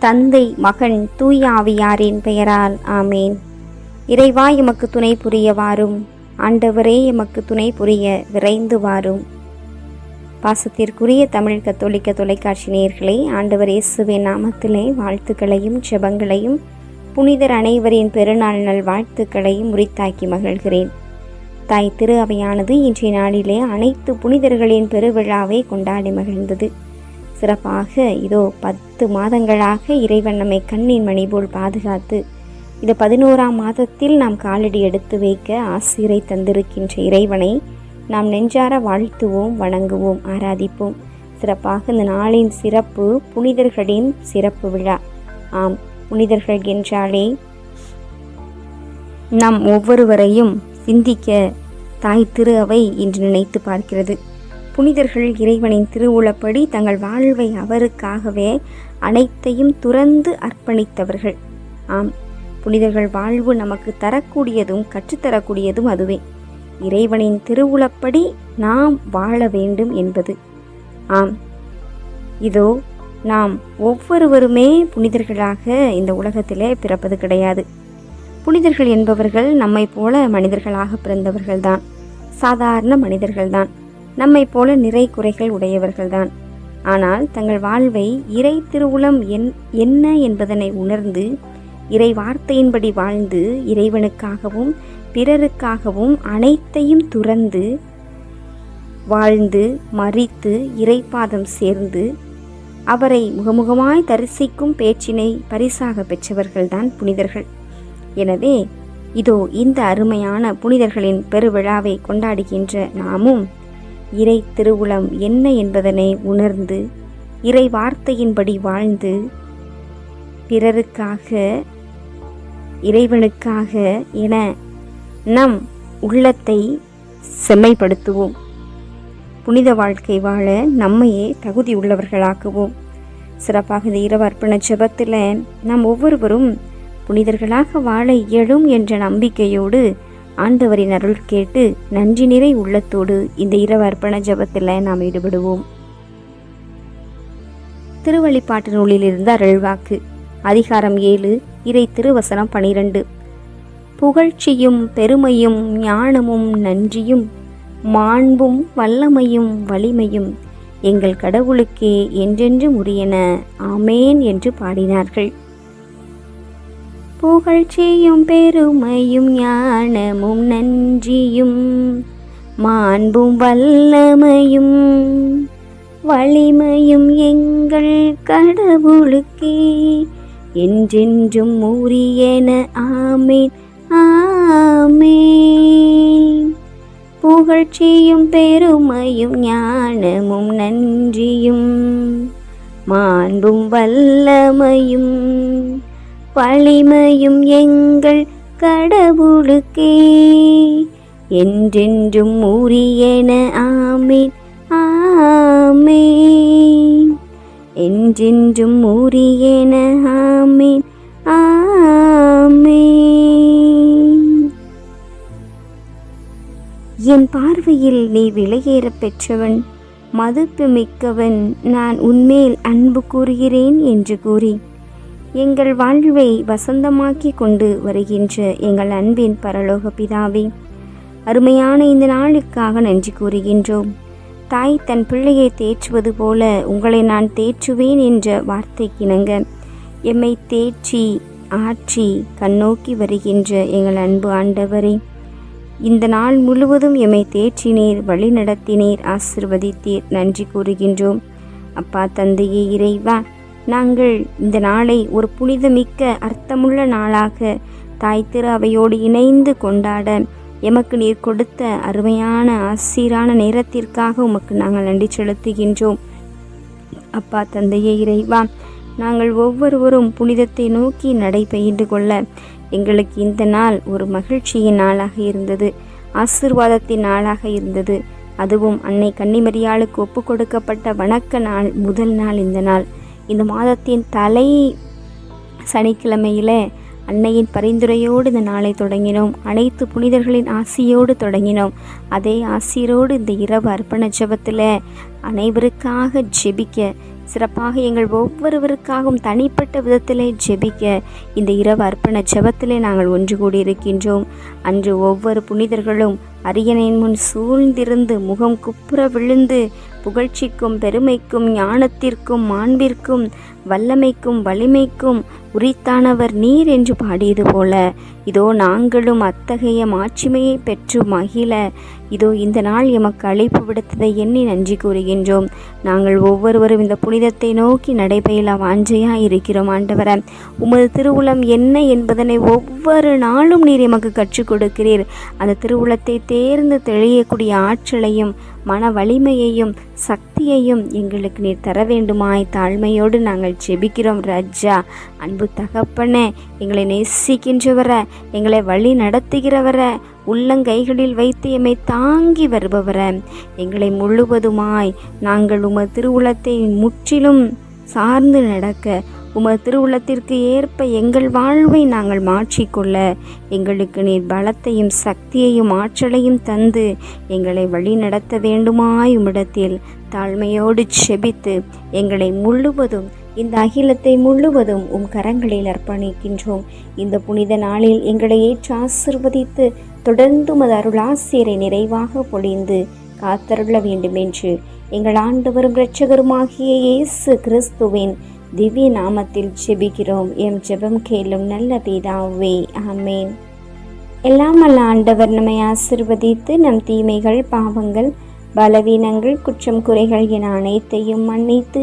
தந்தை மகன் தூய ஆவியாரின் பெயரால் ஆமேன். இறைவா எமக்கு துணை புரிய வாரும் ஆண்டவரே எமக்கு துணை புரிய விரைந்து வாரும் பாசத்திற்குரிய தமிழ் கத்தோலிக்க தொலைக்காட்சி நேயர்களே ஆண்டவர் இயேசுவின் நாமத்திலே வாழ்த்துக்களையும் ஜெபங்களையும் புனிதர் அனைவரின் பெருநாள் நல் வாழ்த்துக்களையும் உரித்தாக்கி மகிழ்கிறேன். தாய் திரு அவையானது இன்றைய நாளிலே அனைத்து புனிதர்களின் பெருவிழாவை கொண்டாடி மகிழ்ந்தது. சிறப்பாக இதோ பத்து மாதங்களாக இறைவன் நம்மை கண்ணின் மணி போல் பாதுகாத்து இந்த பதினோராம் மாதத்தில் நாம் காலடி எடுத்து வைக்க ஆசிரை தந்திருக்கின்ற இறைவனை நாம் நெஞ்சார வாழ்த்துவோம் வணங்குவோம் ஆராதிப்போம். சிறப்பாக இந்த நாளின் சிறப்பு புனிதர்களின் சிறப்பு விழா. ஆம் புனிதர்கள் என்றாலே நம் ஒவ்வொருவரையும் சிந்திக்க தாய் திரு அவை என்று நினைத்து பார்க்கிறது. புனிதர்கள் இறைவனின் திருவுளப்படி தங்கள் வாழ்வை அவருக்காகவே அனைத்தையும் துறந்து அர்ப்பணித்தவர்கள். ஆம் புனிதர்கள் வாழ்வு நமக்கு தரக்கூடியதும் கற்றுத்தரக்கூடியதும் அதுவே. இறைவனின் திருவுளப்படி நாம் வாழ வேண்டும் என்பது. ஆம் இதோ நாம் ஒவ்வொருவருமே புனிதர்களாக இந்த உலகத்திலே பிறப்பது கிடையாது. புனிதர்கள் என்பவர்கள் நம்மை போல மனிதர்களாக பிறந்தவர்கள்தான். சாதாரண மனிதர்கள்தான். நம்மை போல நிறை குறைகள் உடையவர்கள்தான். ஆனால் தங்கள் வாழ்வை இறை திருவுளம் என் என்ன என்பதனை உணர்ந்து இறை வார்த்தையின்படி வாழ்ந்து இறைவனுக்காகவும் பிறருக்காகவும் அனைத்தையும் துறந்து வாழ்ந்து மறித்து இறைப்பாதம் சேர்ந்து அவரை முகமுகமாய் தரிசிக்கும் பேச்சினை பரிசாக பெற்றவர்கள்தான் புனிதர்கள். எனவே இதோ இந்த அருமையான புனிதர்களின் பெருவிழாவை கொண்டாடுகின்ற நாமும் இறை திருவுளம் என்ன என்பதனை உணர்ந்து இறை வார்த்தையின்படி வாழ்ந்து பிறருக்காக இறைவனுக்காக என நம் உள்ளத்தை செம்மைப்படுத்துவோம். புனித வாழ்க்கை வாழ நம்மையே தகுதி உள்ளவர்களாக்குவோம். சிறப்பாக இந்த இரவு அர்ப்பண ஜபத்தில் நாம் ஒவ்வொருவரும் புனிதர்களாக வாழ இயலும் என்ற நம்பிக்கையோடு ஆண்டவரின் அருள் கேட்டு நன்றி நிறை உள்ளத்தோடு இந்த இரவு அர்ப்பண ஜெபத்தில் நாம் ஈடுபடுவோம். திருவழிப்பாட்டு நூலிலிருந்து அருள்வாக்கு. அதிகாரம் ஏழு இறை திருவசனம் பனிரெண்டு. புகழ்ச்சியும் பெருமையும் ஞானமும் நன்றியும் மாண்பும் வல்லமையும் வலிமையும் எங்கள் கடவுளுக்கே என்றென்றும் உரியன. ஆமேன் என்று பாடினார்கள். புகழ்ச்சியும் பெருமையும் ஞானமும் நன்றியும் மாண்பும் வல்லமையும் வலிமையும் எங்கள் கடவுளுக்கே. என்றென்றும் உரியன ஆமேன் ஆமேன். புகழ்ச்சியும் பெருமையும் ஞானமும் நன்றியும் மாண்பும் வல்லமையும் வலிமையும் எங்கள் கடவுளுக்கே. என்றென்றும் உரியன ஆமேன் ஆமேன் என்றென்றும் உரியன ஆமேன் ஆமேன் என் பார்வையில் நீ விலையேறப் பெற்றவன் மதிப்பு மிக்கவன் நான் உன்மேல் அன்பு கூறுகிறேன் என்று கூறி எங்கள் வாழ்வை வசந்தமாக்கி கொண்டு வருகின்ற எங்கள் அன்பின் பரலோக பிதாவே அருமையான இந்த நாளுக்காக நன்றி கூறுகின்றோம். தாய் தன் பிள்ளையை தேற்றுவது போல உங்களை நான் தேற்றுவேன் என்ற வார்த்தைக்கிணங்க எம்மை தேற்றி ஆற்றி கண்ணோக்கி வருகின்ற எங்கள் அன்பு ஆண்டவரே இந்த நாள் முழுவதும் எம்மை தேற்றினீர் வழி நடத்தினீர் ஆசிர்வதித்தீர் நன்றி கூறுகின்றோம். அப்பா தந்தையே இறைவா நாங்கள் இந்த நாளை ஒரு புனிதமிக்க அர்த்தமுள்ள நாளாக தாய் திரு அவையோடு இணைந்து கொண்டாட எமக்கு நீர் கொடுத்த அருமையான ஆசீரான நேரத்திற்காக உமக்கு நாங்கள் நன்றி செலுத்துகின்றோம். அப்பா தந்தையே இறைவா நாங்கள் ஒவ்வொருவரும் புனிதத்தை நோக்கி நடைபெயின்று கொள்ள எங்களுக்கு இந்த நாள் ஒரு மகிழ்ச்சியின் நாளாக இருந்தது ஆசிர்வாதத்தின் நாளாக இருந்தது. அதுவும் அன்னை கன்னிமரியாளுக்கு ஒப்பு கொடுக்கப்பட்ட வணக்க நாள் முதல் நாள் இந்த நாள். இந்த மாதத்தின் தலை சனிக்கிழமையில அன்னையின் பரிந்துரையோடு இந்த நாளை தொடங்கினோம். அனைத்து புனிதர்களின் ஆசியோடு தொடங்கினோம். அதே ஆசியரோடு இந்த இரவு அர்ப்பண ஜெபத்தில் அனைவருக்காக ஜெபிக்க சிறப்பாக எங்கள் ஒவ்வொருவருக்காகவும் தனிப்பட்ட விதத்திலே ஜெபிக்க இந்த இரவு அர்ப்பண ஜெபத்திலே நாங்கள் ஒன்று கூடியிருக்கின்றோம். அன்று ஒவ்வொரு புனிதர்களும் அரியணையின் முன் சூழ்ந்திருந்து முகம் குப்புற விழுந்து புகழ்ச்சிக்கும் பெருமைக்கும் ஞானத்திற்கும் மாண்பிற்கும் வல்லமைக்கும் வலிமைக்கும் உரித்தானவர் நீர் என்று பாடியது போல இதோ நாங்களும் அத்தகைய மாட்சிமையை பெற்று மகிழ இதோ இந்த நாள் எமக்கு அழைப்பு விடுத்ததை எண்ணி நன்றி கூறுகின்றோம். நாங்கள் ஒவ்வொருவரும் இந்த புனிதத்தை நோக்கி நடைபெயில வாஞ்சையா இருக்கிறோம் ஆண்டவர. உமது திருவுளம் என்ன என்பதனை ஒவ்வொரு நாளும் நீர் எமக்கு கற்றுக் கொடுக்கிறீர். அந்த திருவுளத்தை தேர்ந்து தெளியக்கூடிய ஆற்றலையும் மன வலிமையையும் சக்தியையும் எங்களுக்கு நீர் தர வேண்டுமாய் தாழ்மையோடு நாங்கள் ஜெபிக்கிறோம் ரஜா. அன்பு தகப்பனே எங்களை நேசிக்கின்றவர. எங்களை வழி நடத்துகிறவர உள்ளங்கைகளில் வைத்து எம்மை தாங்கி வருபவர. எங்களை முழுவதுமாய் நாங்கள் உமது திருவுளத்தை முற்றிலும் சார்ந்து நடக்க உமது திருவுளத்திற்கு ஏற்ப எங்கள் வாழ்வை நாங்கள் மாற்றிக்கொள்ள எங்களுக்கு நீர் பலத்தையும் சக்தியையும் ஆற்றலையும் தந்து எங்களை வழி நடத்த வேண்டுமாய் உம்மிடத்தில் தாழ்மையோடு செபித்து எங்களை முழுவதும் இந்த அகிலத்தை முழுவதும் உம் கரங்களில் அர்ப்பணிக்கின்றோம். இந்த புனித நாளில் எங்களை ஏற்று ஆசிர்வதித்து தொடர்ந்து உமது அருளாசியரை நிறைவாக பொழிந்து காத்தருள வேண்டுமென்று எங்கள் ஆண்டவரும் இரட்சகருமாகிய இயேசு கிறிஸ்துவின் திவ்ய நாமத்தில் ஜெபிக்கிறோம். எம் ஜெபம் கேளும் நல்ல பிதாவே ஆமேன். எல்லாம் அல்ல ஆண்டவர் நம்மை ஆசிர்வதித்து நம் தீமைகள் பாவங்கள் பலவீனங்கள் குற்றம் குறைகள் என அனைத்தையும் மன்னித்து